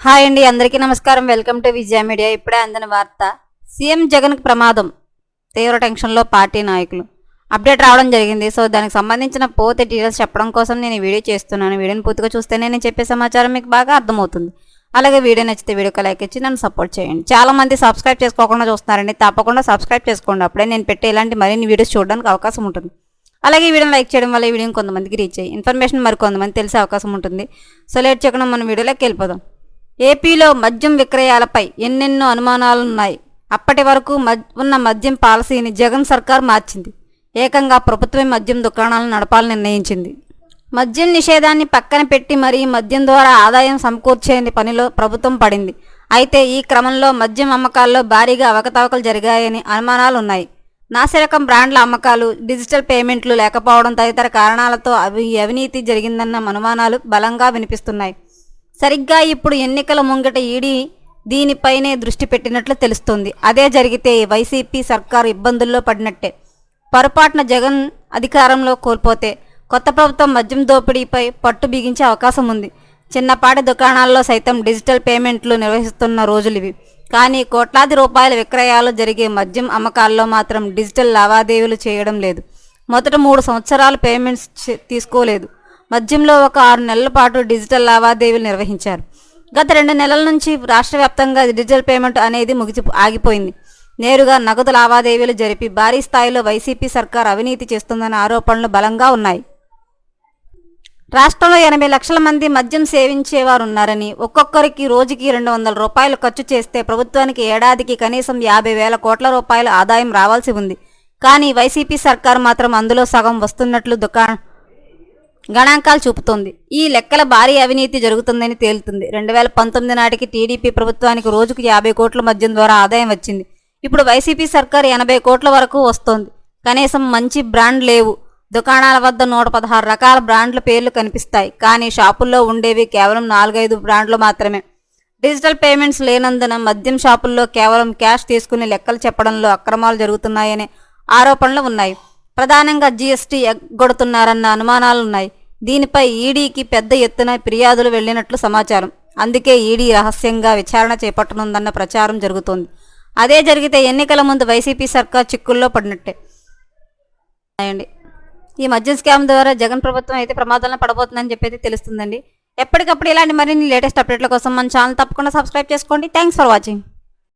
Hi అండి అందరికీ నమస్కారం. Welcome to Vijaya media. ఇప్పుడే అందిన వార్త. సీఎం జగన్కు ప్రమాదం. తీవ్ర టెన్షన్లో పార్టీ నాయకులు. అప్డేట్ రావడం జరిగింది. సో దానికి సంబంధించిన పోతే డీటెయిల్స్ చెప్పడం కోసం నేను ఈ వీడియో చేస్తున్నాను. వీడియోని పూర్తిగా చూస్తేనే నేను చెప్పే సమాచారం మీకు బాగా అర్థమవుతుంది. అలాగే వీడియో నచ్చితే వీడియోకి లైక్ ఇచ్చి నన్ను సపోర్ట్ చేయండి. చాలామంది సబ్స్క్రైబ్ చేసుకోకుండా చూస్తున్నారండి. తప్పకుండా సబ్స్క్రైబ్ చేసుకోండి. అప్పుడే నేను పెట్టే ఇలాంటి మరిన్ని వీడియోస్ చూడడానికి అవకాశం ఉంటుంది. అలాగే ఈ వీడియోని లైక్ చేయడం వల్ల ఈ వీడియోని కొంతమందికి రీచ్ అయ్యి ఇన్ఫర్మేషన్ మరి కొంతమంది తెలిసే అవకాశం ఉంటుంది. సో లేట్ చేయకుండా మనం వీడియోలోకి వెళ్ళిపోదాం. ఏపీలో మద్యం విక్రయాలపై ఎన్నెన్నో అనుమానాలున్నాయి. అప్పటి వరకు ఉన్న మద్యం పాలసీని జగన్ సర్కార్ మార్చింది. ఏకంగా ప్రభుత్వమే మద్యం దుకాణాలను నడపాలని నిర్ణయించింది. మద్యం నిషేధాన్ని పక్కన పెట్టి మరీ మద్యం ద్వారా ఆదాయం సమకూర్చే పనిలో ప్రభుత్వం పడింది. అయితే ఈ క్రమంలో మద్యం అమ్మకాల్లో భారీగా అవకతవకలు జరిగాయని అనుమానాలున్నాయి. నాసిరకం బ్రాండ్ల అమ్మకాలు డిజిటల్ పేమెంట్లు లేకపోవడం తదితర కారణాలతో అవి అవినీతి జరిగిందన్న అనుమానాలు బలంగా వినిపిస్తున్నాయి. సరిగ్గా ఇప్పుడు ఎన్నికల ముంగట ఈడీ దీనిపైనే దృష్టి పెట్టినట్లు తెలుస్తోంది. అదే జరిగితే వైసీపీ సర్కారు ఇబ్బందుల్లో పడినట్టే. పొరపాటున జగన్ అధికారంలో కోల్పోతే కొత్త ప్రభుత్వం మద్యం దోపిడీపై పట్టు బిగించే అవకాశం ఉంది. చిన్నపాటి దుకాణాల్లో సైతం డిజిటల్ పేమెంట్లు నిర్వహిస్తున్న రోజులు ఇవి. కానీ కోట్లాది రూపాయల విక్రయాలు జరిగే మద్యం అమ్మకాల్లో మాత్రం డిజిటల్ లావాదేవీలు చేయడం లేదు. మొదట మూడు సంవత్సరాలు పేమెంట్స్ తీసుకోలేదు. మద్యంలో ఒక ఆరు నెలల పాటు డిజిటల్ లావాదేవీలు నిర్వహించారు. గత రెండు నెలల నుంచి రాష్ట్ర వ్యాప్తంగా డిజిటల్ పేమెంట్ అనేది ముగిసి ఆగిపోయింది. నేరుగా నగదు లావాదేవీలు జరిపి భారీ స్థాయిలో వైసీపీ సర్కార్ అవినీతి చేస్తుందన్న ఆరోపణలు బలంగా ఉన్నాయి. రాష్ట్రంలో ఎనభై లక్షల మంది మద్యం సేవించేవారు ఉన్నారని ఒక్కొక్కరికి రోజుకి రెండు వందల రూపాయలు ఖర్చు చేస్తే ప్రభుత్వానికి ఏడాదికి కనీసం యాభై వేల కోట్ల రూపాయల ఆదాయం రావాల్సి ఉంది. కానీ వైసీపీ సర్కార్ మాత్రం అందులో సగం వస్తున్నట్లు దుకా గణాంకాలు చూపుతోంది. ఈ లెక్కల భారీ అవినీతి జరుగుతుందని తేలుతుంది. రెండు వేల పంతొమ్మిది నాటికి టీడీపీ ప్రభుత్వానికి రోజుకు యాభై కోట్ల మద్యం ద్వారా ఆదాయం వచ్చింది. ఇప్పుడు వైసీపీ సర్కార్ ఎనభై కోట్ల వరకు వస్తోంది. కనీసం మంచి బ్రాండ్ లేవు. దుకాణాల వద్ద నూట పదహారు రకాల బ్రాండ్ల పేర్లు కనిపిస్తాయి. కానీ షాపుల్లో ఉండేవి కేవలం నాలుగైదు బ్రాండ్లు మాత్రమే. డిజిటల్ పేమెంట్స్ లేనందున మద్యం షాపుల్లో కేవలం క్యాష్ తీసుకుని లెక్కలు చెప్పడంలో అక్రమాలు జరుగుతున్నాయనే ఆరోపణలు ఉన్నాయి. ప్రధానంగా జీఎస్టీ ఎగ్గొడుతున్నారన్న అనుమానాలున్నాయి. దీనిపై ఈడీకి పెద్ద ఎత్తున ఫిర్యాదులు వెళ్ళినట్లు సమాచారం. అందుకే ఈడీ రహస్యంగా విచారణ చేపట్టనుందన్న ప్రచారం జరుగుతోంది. అదే జరిగితే ఎన్నికల ముందు వైసీపీ సర్కార్ చిక్కుల్లో పడినట్టే. అండి. ఈ మద్యం స్కామ్ ద్వారా జగన్ ప్రభుత్వం అయితే ప్రమాదంలో పడబోతుందని చెప్పి తెలుస్తుందండి. ఎప్పటికప్పుడు ఇలాంటి మరిన్ని లేటెస్ట్ అప్డేట్ల కోసం మన ఛానల్ తప్పకుండా సబ్స్క్రైబ్ చేసుకోండి. Thanks for watching.